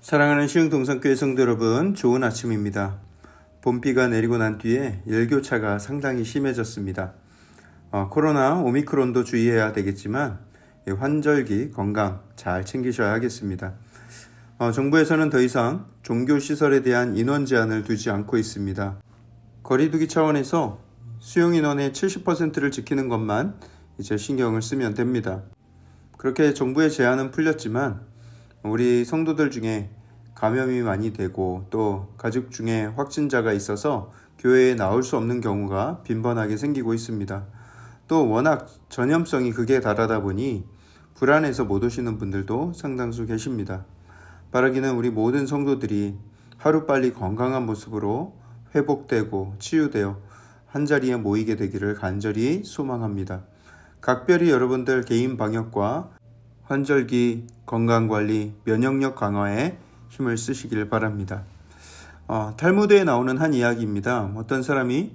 사랑하는 시흥동산교회 성도 여러분, 좋은 아침입니다. 봄비가 내리고 난 뒤에 일교차가 상당히 심해졌습니다. 어, 코로나 오미크론도 주의해야 되겠지만 이 환절기 건강 잘 챙기셔야 하겠습니다. 어, 정부에서는 더 이상 종교 시설에 대한 인원 제한을 두지 않고 있습니다. 거리두기 차원에서 수용 인원의 70%를 지키는 것만 이제 신경을 쓰면 됩니다. 그렇게 정부의 제한은 풀렸지만 우리 성도들 중에 감염이 많이 되고 또 가족 중에 확진자가 있어서 교회에 나올 수 없는 경우가 빈번하게 생기고 있습니다. 또 워낙 전염성이 극에 달하다 보니 불안해서 못 오시는 분들도 상당수 계십니다. 바라기는 우리 모든 성도들이 하루빨리 건강한 모습으로 회복되고 치유되어 한자리에 모이게 되기를 간절히 소망합니다. 각별히 여러분들 개인 방역과 환절기 건강관리, 면역력 강화에 힘을 쓰시길 바랍니다. 어, 탈무드에 나오는 한 이야기입니다. 어떤 사람이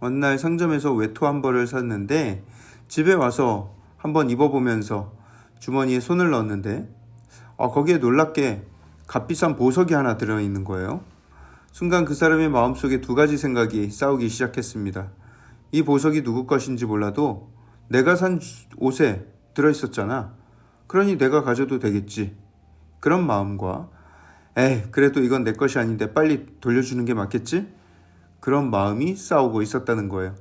어느 날 상점에서 외투 한 벌을 샀는데 집에 와서 한번 입어보면서 주머니에 손을 넣었는데 어, 거기에 놀랍게 값비싼 보석이 하나 들어있는 거예요. 순간 그 사람의 마음속에 두 가지 생각이 싸우기 시작했습니다. 이 보석이 누구 것인지 몰라도 내가 산 옷에 들어있었잖아. 그러니 내가 가져도 되겠지. 그런 마음과 에이, 그래도 이건 내 것이 아닌데 빨리 돌려주는 게 맞겠지? 그런 마음이 싸우고 있었다는 거예요.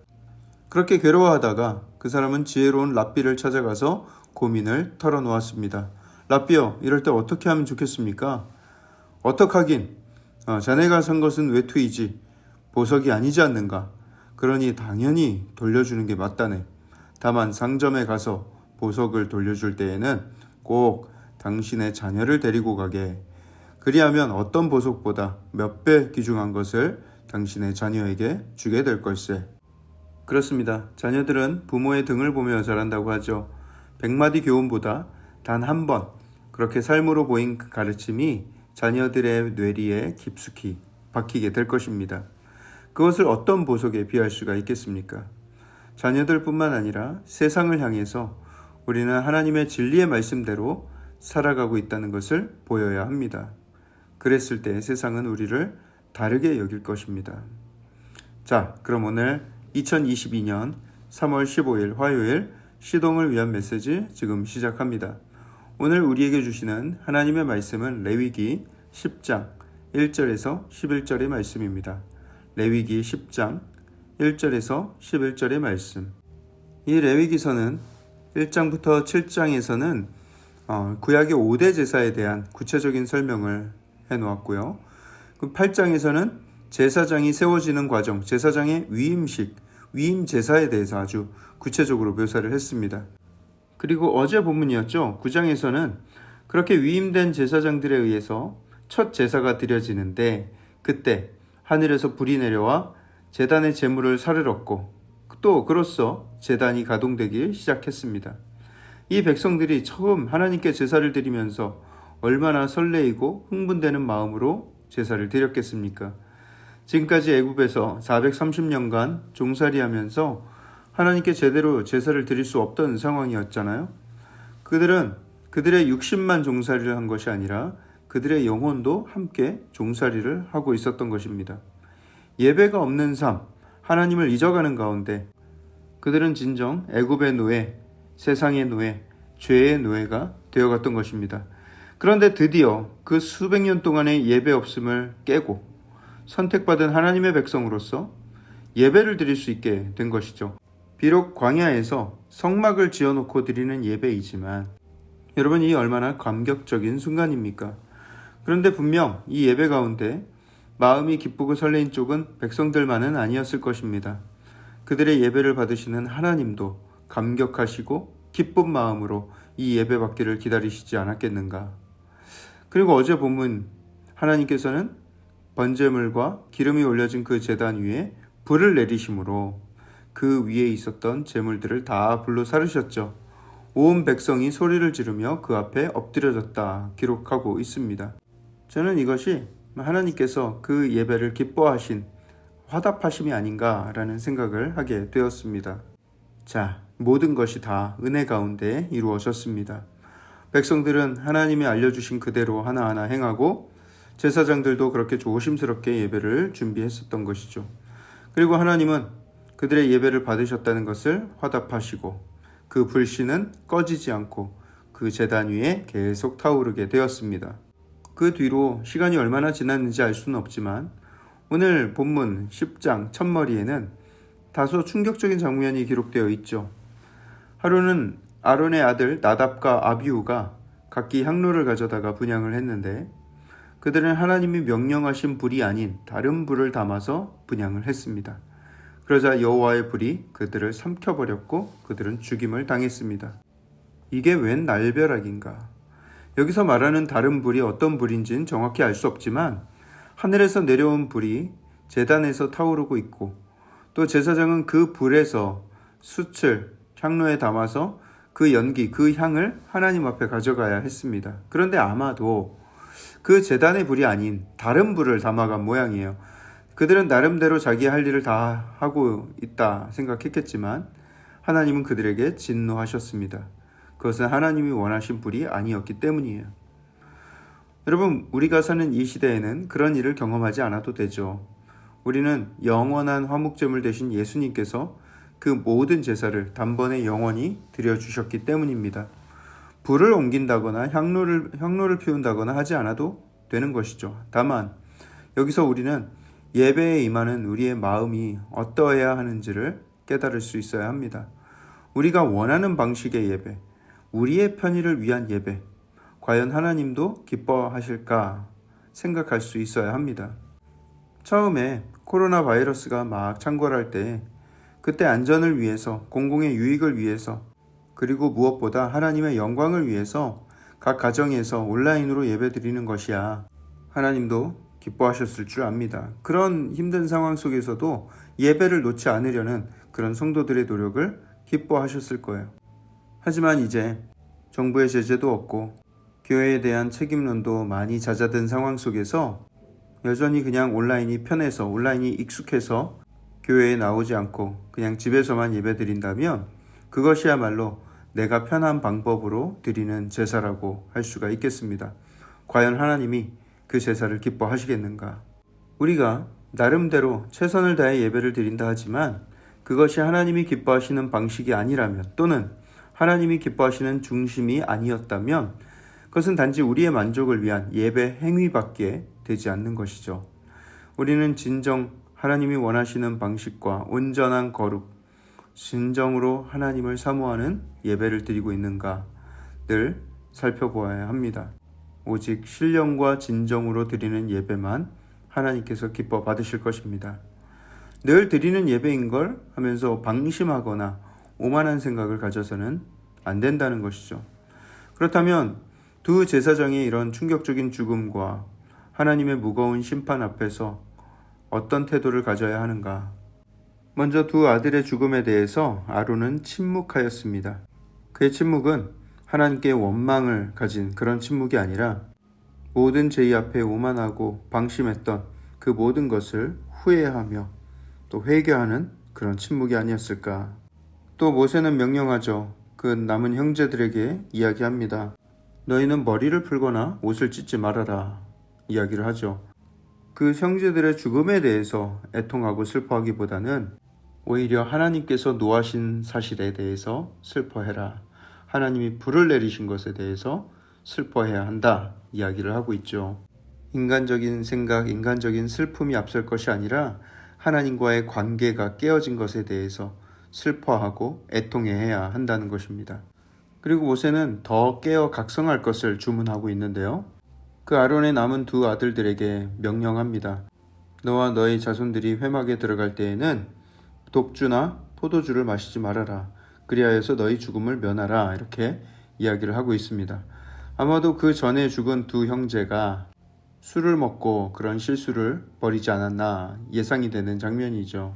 그렇게 괴로워하다가 그 사람은 지혜로운 랍비를 찾아가서 고민을 털어놓았습니다. 랍비요, 이럴 때 어떻게 하면 좋겠습니까? 어떡하긴, 어, 자네가 산 것은 외투이지 보석이 아니지 않는가? 그러니 당연히 돌려주는 게 맞다네. 다만 상점에 가서 보석을 돌려줄 때에는 꼭 당신의 자녀를 데리고 가게. 그리하면 어떤 보석보다 몇 배 귀중한 것을 당신의 자녀에게 주게 될 걸세. 그렇습니다. 자녀들은 부모의 등을 보며 자란다고 하죠. 백마디 교훈보다 단 한 번 그렇게 삶으로 보인 그 가르침이 자녀들의 뇌리에 깊숙이 박히게 될 것입니다. 그것을 어떤 보석에 비할 수가 있겠습니까? 자녀들뿐만 아니라 세상을 향해서 우리는 하나님의 진리의 말씀대로 살아가고 있다는 것을 보여야 합니다. 그랬을 때 세상은 우리를 다르게 여길 것입니다. 자, 그럼 오늘 2022년 3월 15일 화요일 시동을 위한 메시지 지금 시작합니다. 오늘 우리에게 주시는 하나님의 말씀은 레위기 10장 1절에서 11절의 말씀입니다. 레위기 10장 1절에서 11절의 말씀. 이 레위기서는 1장부터 7장에서는 어, 구약의 5대 제사에 대한 구체적인 설명을 해 놓았고요. 그 8장에서는 제사장이 세워지는 과정, 제사장의 위임식, 위임 제사에 대해서 아주 구체적으로 묘사를 했습니다. 그리고 어제 본문이었죠. 9장에서는 그렇게 위임된 제사장들에 의해서 첫 제사가 드려지는데 그때 하늘에서 불이 내려와 제단의 제물을 사르렀고 또 그로써 제단이 가동되기 시작했습니다. 이 백성들이 처음 하나님께 제사를 드리면서 얼마나 설레이고 흥분되는 마음으로 제사를 드렸겠습니까? 지금까지 애굽에서 430년간 종살이하면서 하나님께 제대로 제사를 드릴 수 없던 상황이었잖아요. 그들은 그들의 60만 종살이를 한 것이 아니라 그들의 영혼도 함께 종살이를 하고 있었던 것입니다. 예배가 없는 삶, 하나님을 잊어가는 가운데 그들은 진정 애굽의 노예, 세상의 노예, 죄의 노예가 되어갔던 것입니다. 그런데 드디어 그 수백 년 동안의 예배 없음을 깨고 선택받은 하나님의 백성으로서 예배를 드릴 수 있게 된 것이죠. 비록 광야에서 성막을 지어놓고 드리는 예배이지만 여러분 이 얼마나 감격적인 순간입니까? 그런데 분명 이 예배 가운데 마음이 기쁘고 설레인 쪽은 백성들만은 아니었을 것입니다. 그들의 예배를 받으시는 하나님도 감격하시고 기쁜 마음으로 이 예배 받기를 기다리시지 않았겠는가? 그리고 어제 본문 하나님께서는 번제물과 기름이 올려진 그 제단 위에 불을 내리심으로 그 위에 있었던 제물들을 다 불로 사르셨죠. 온 백성이 소리를 지르며 그 앞에 엎드려졌다 기록하고 있습니다. 저는 이것이 하나님께서 그 예배를 기뻐하신 화답하심이 아닌가라는 생각을 하게 되었습니다. 자, 모든 것이 다 은혜 가운데 이루어졌습니다. 백성들은 하나님이 알려주신 그대로 하나하나 행하고 제사장들도 그렇게 조심스럽게 예배를 준비했었던 것이죠. 그리고 하나님은 그들의 예배를 받으셨다는 것을 화답하시고 그 불씨는 꺼지지 않고 그 재단 위에 계속 타오르게 되었습니다. 그 뒤로 시간이 얼마나 지났는지 알 수는 없지만 오늘 본문 10장 첫머리에는 다소 충격적인 장면이 기록되어 있죠. 하루는 아론의 아들 나답과 아비우가 각기 향로를 가져다가 분양을 했는데 그들은 하나님이 명령하신 불이 아닌 다른 불을 담아서 분양을 했습니다. 그러자 여호와의 불이 그들을 삼켜버렸고 그들은 죽임을 당했습니다. 이게 웬 날벼락인가? 여기서 말하는 다른 불이 어떤 불인지는 정확히 알 수 없지만 하늘에서 내려온 불이 재단에서 타오르고 있고 또 제사장은 그 불에서 숯을 향로에 담아서 그 연기, 그 향을 하나님 앞에 가져가야 했습니다. 그런데 아마도 그 재단의 불이 아닌 다른 불을 담아간 모양이에요. 그들은 나름대로 자기 할 일을 다 하고 있다 생각했겠지만 하나님은 그들에게 진노하셨습니다. 그것은 하나님이 원하신 불이 아니었기 때문이에요. 여러분, 우리가 사는 이 시대에는 그런 일을 경험하지 않아도 되죠. 우리는 영원한 화목제물 대신 예수님께서 그 모든 제사를 단번에 영원히 드려주셨기 때문입니다. 불을 옮긴다거나 향로를, 향로를 피운다거나 하지 않아도 되는 것이죠. 다만, 여기서 우리는 예배에 임하는 우리의 마음이 어떠해야 하는지를 깨달을 수 있어야 합니다. 우리가 원하는 방식의 예배, 우리의 편의를 위한 예배, 과연 하나님도 기뻐하실까 생각할 수 있어야 합니다. 처음에 코로나 바이러스가 막 창궐할 때 그때 안전을 위해서 공공의 유익을 위해서 그리고 무엇보다 하나님의 영광을 위해서 각 가정에서 온라인으로 예배 드리는 것이야. 하나님도 기뻐하셨을 줄 압니다. 그런 힘든 상황 속에서도 예배를 놓지 않으려는 그런 성도들의 노력을 기뻐하셨을 거예요. 하지만 이제 정부의 제재도 없고 교회에 대한 책임론도 많이 잦아든 상황 속에서 여전히 그냥 온라인이 편해서 온라인이 익숙해서 교회에 나오지 않고 그냥 집에서만 예배 드린다면 그것이야말로 내가 편한 방법으로 드리는 제사라고 할 수가 있겠습니다. 과연 하나님이 그 제사를 기뻐하시겠는가? 우리가 나름대로 최선을 다해 예배를 드린다 하지만 그것이 하나님이 기뻐하시는 방식이 아니라면 또는 하나님이 기뻐하시는 중심이 아니었다면 그것은 단지 우리의 만족을 위한 예배 행위밖에 되지 않는 것이죠. 우리는 진정 하나님이 원하시는 방식과 온전한 거룩, 진정으로 하나님을 사모하는 예배를 드리고 있는가 늘 살펴보아야 합니다. 오직 신령과 진정으로 드리는 예배만 하나님께서 기뻐 받으실 것입니다. 늘 드리는 예배인 걸 하면서 방심하거나 오만한 생각을 가져서는 안 된다는 것이죠. 그렇다면 두 제사장의 이런 충격적인 죽음과 하나님의 무거운 심판 앞에서 어떤 태도를 가져야 하는가? 먼저 두 아들의 죽음에 대해서 아론은 침묵하였습니다. 그의 침묵은 하나님께 원망을 가진 그런 침묵이 아니라 모든 죄의 앞에 오만하고 방심했던 그 모든 것을 후회하며 또 회개하는 그런 침묵이 아니었을까. 또 모세는 명령하죠. 그 남은 형제들에게 이야기합니다. 너희는 머리를 풀거나 옷을 찢지 말아라. 이야기를 하죠. 그 형제들의 죽음에 대해서 애통하고 슬퍼하기보다는 오히려 하나님께서 노하신 사실에 대해서 슬퍼해라. 하나님이 불을 내리신 것에 대해서 슬퍼해야 한다. 이야기를 하고 있죠. 인간적인 생각, 인간적인 슬픔이 앞설 것이 아니라 하나님과의 관계가 깨어진 것에 대해서 슬퍼하고 애통해야 한다는 것입니다. 그리고 모세는 더 깨어 각성할 것을 주문하고 있는데요. 그 아론의 남은 두 아들들에게 명령합니다. 너와 너의 자손들이 회막에 들어갈 때에는 독주나 포도주를 마시지 말아라. 그리하여서 너희 죽음을 면하라. 이렇게 이야기를 하고 있습니다. 아마도 그 전에 죽은 두 형제가 술을 먹고 그런 실수를 벌이지 않았나 예상이 되는 장면이죠.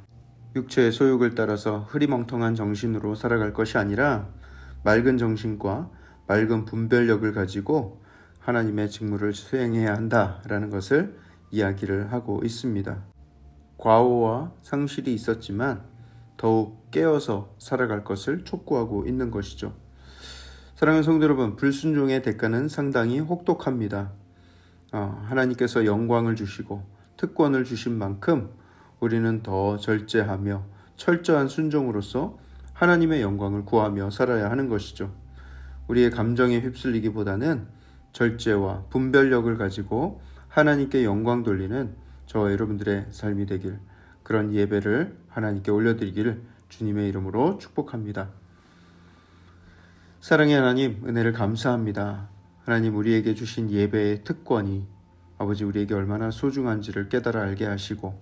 육체의 소욕을 따라서 흐리멍텅한 정신으로 살아갈 것이 아니라 맑은 정신과 맑은 분별력을 가지고 하나님의 직무를 수행해야 한다라는 것을 이야기를 하고 있습니다. 과오와 상실이 있었지만 더욱 깨어서 살아갈 것을 촉구하고 있는 것이죠. 사랑하는 성도 여러분, 불순종의 대가는 상당히 혹독합니다. 어, 하나님께서 영광을 주시고 특권을 주신 만큼 우리는 더 절제하며 철저한 순종으로서 하나님의 영광을 구하며 살아야 하는 것이죠. 우리의 감정에 휩쓸리기보다는 절제와 분별력을 가지고 하나님께 영광 돌리는 저와 여러분들의 삶이 되길 그런 예배를 하나님께 올려드리기를 주님의 이름으로 축복합니다. 사랑의 하나님, 은혜를 감사합니다. 하나님 우리에게 주신 예배의 특권이 아버지 우리에게 얼마나 소중한지를 깨달아 알게 하시고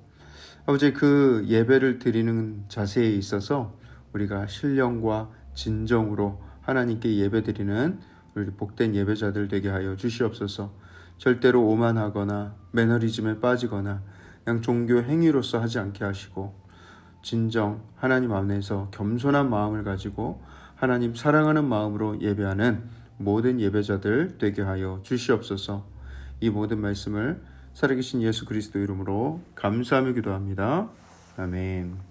아버지 그 예배를 드리는 자세에 있어서 우리가 신령과 진정으로 하나님께 예배드리는 복된 예배자들 되게 하여 주시옵소서. 절대로 오만하거나 매너리즘에 빠지거나 그냥 종교 행위로서 하지 않게 하시고 진정 하나님 안에서 겸손한 마음을 가지고 하나님 사랑하는 마음으로 예배하는 모든 예배자들 되게 하여 주시옵소서. 이 모든 말씀을 살아계신 예수 그리스도 이름으로 감사하며 기도합니다. 아멘.